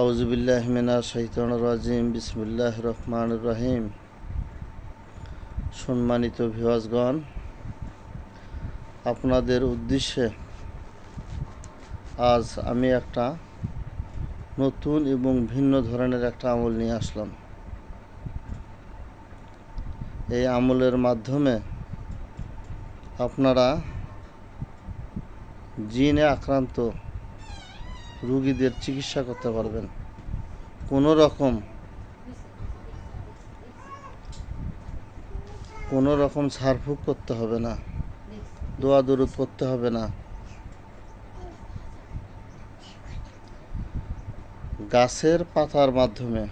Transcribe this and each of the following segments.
আউজুবিল্লাহ মিনা শৈতান রাজিম বিসমুল্লাহ রহমান রহিম। সম্মানিত ভিওয়াজগণ আপনাদের উদ্দেশ্যে আজ আমি একটা নতুন এবং ভিন্ন ধরনের একটা আমল নিয়ে আসলাম। এই আমলের মাধ্যমে আপনারা জিনে আক্রান্ত রুগীদের চিকিৎসা করতে পারবেন। কোনো রকম কোনো রকম ঝাড়ফুঁক করতে হবে না। দোয়া দরুদ করতে হবে না। গাছের পাতার মাধ্যমে,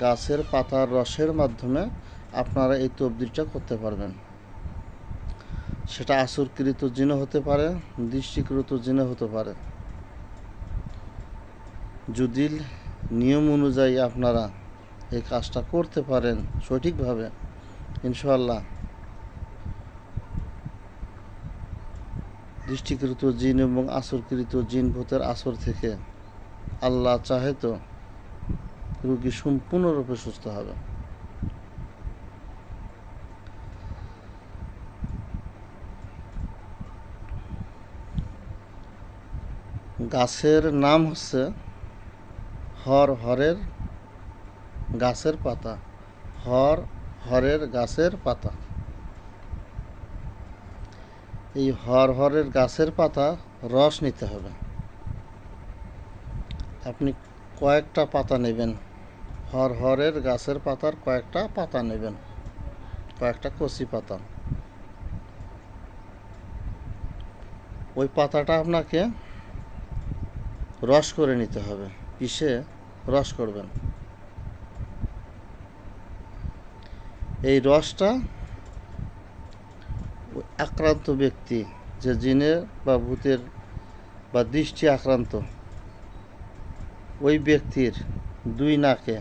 গাছের পাতার রসের মাধ্যমে আপনারা এই তবদিরটা করতে পারবেন। সেটা আসরকৃত জিনে হতে পারে, দৃষ্টিকৃত জিনে হতে পারে। যদি নিয়ম অনুযায়ী আপনারা এই কাজটা করতে পারেন সঠিকভাবে ইনশাল্লাহ দৃষ্টিকৃত জিন এবং আসরকৃত জিন ভূতের আসর থেকে আল্লাহ চাহে তো রুগী সম্পূর্ণরূপে সুস্থ হবে। গাছের নাম হচ্ছে হর হরের গাছের পাতা, হর হরের গাছের পাতা। এই হর হরের গাছের পাতা রস নিতে হবে। আপনি কয়েকটা পাতা নেবেন। হর হরের গাছের পাতার কয়েকটা পাতা নেবেন। কয়েকটা কচি পাতা। ওই পাতাটা আপনাকে রস করে নিতে হবে। পিষে রস করবেন। এই রসটা আক্রান্ত ব্যক্তি, যে জিনের বা ভূতের বা দৃষ্টি আক্রান্ত, ওই ব্যক্তির দুই নাকে,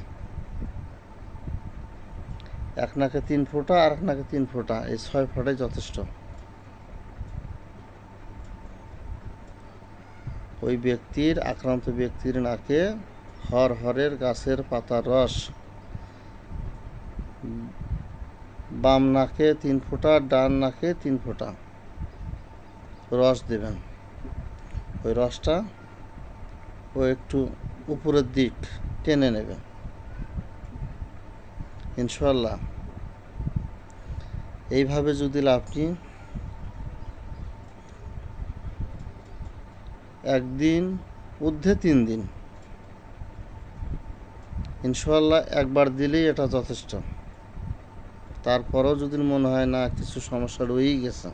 এক নাকে তিন ফোঁটা, আর এক নাকে তিন ফোঁটা, এই ছয় ফোঁটাই যথেষ্ট। ওই ব্যক্তির, আক্রান্ত ব্যক্তির নাকে হর হরের গাছের পাতার রস। বাম নাকে তিন ফোঁটা, ডান নাকে তিন ফোঁটা রস দেবেন। ওই রসটা ও একটু উপরের দিক টেনে নেবে। ইনশাল্লাহ এইভাবে যদি আপনি একদিন, ঊর্ধ্বে তিন দিন ইনশাল্লাহ একবার দিলেই এটা যথেষ্ট। তারপরেও যদি মনে হয়, না, কিছু সমস্যা রয়েই গেছে।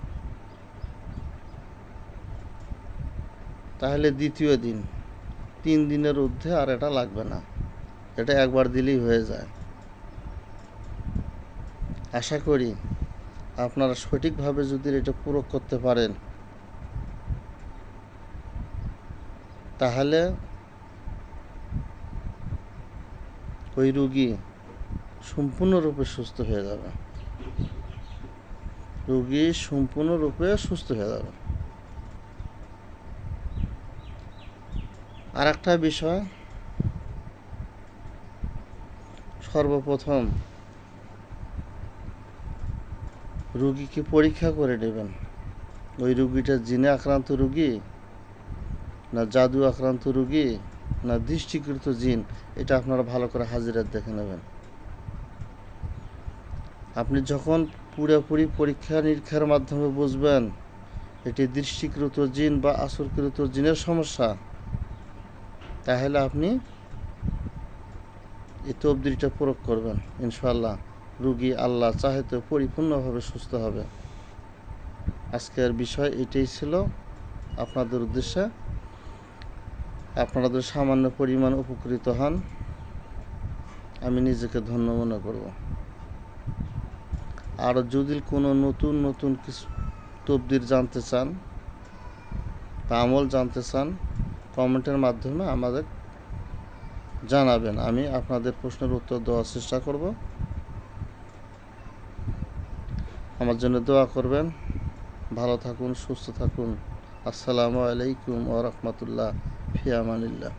তাহলে দ্বিতীয় দিন, তিন দিনের ঊর্ধ্বে আর এটা লাগবে না। এটা একবার দিলেই হয়ে যায়। আশা করি আপনারা সঠিকভাবে যদি এটা প্রয়োগ করতে পারেন, তাহলে ওই রুগী সম্পূর্ণরূপে সুস্থ হয়ে যাবে। রুগী সম্পূর্ণরূপে সুস্থ হয়ে যাবে। আর একটা বিষয়, সর্বপ্রথম রুগীকে পরীক্ষা করে নেবেন। ওই রুগীটা জিনে আক্রান্ত রুগী না জাদু আক্রান্ত রুগী? না দৃষ্টিকৃত জিন, এটা আপনারা ভালো করে হাজিরাত দেখে নেবেন। আপনি যখন পুরোপুরি পরীক্ষা নিরীক্ষার মাধ্যমে বুঝবেন এটি দৃষ্টিকৃত জিন বা আসরকৃত জিনের সমস্যা, তাহলে আপনি এই তবদিটা প্রয়োগ করবেন। ইনশাল্লাহ রুগী আল্লাহ চাহেতে পরিপূর্ণভাবে সুস্থ হবে। আজকের বিষয় এটাই ছিল। আপনাদের উদ্দেশ্যে আপনাদের সামান্য পরিমাণ উপকৃত হন। আমি নিজেকে ধন্য মনে করব। আর যদি কোনো নতুন নতুন কিছু তবদির জানতে চান বা আমল জানতে চান, কমেন্টের মাধ্যমে আমাদের জানাবেন। আমি আপনাদের প্রশ্নের উত্তর দেওয়ার চেষ্টা করব। আমার জন্য দোয়া করবেন। ভালো থাকুন, সুস্থ থাকুন। আসসালামু আলাইকুম ওয়া রাহমাতুল্লাহ। ফি আমানিল্লাহ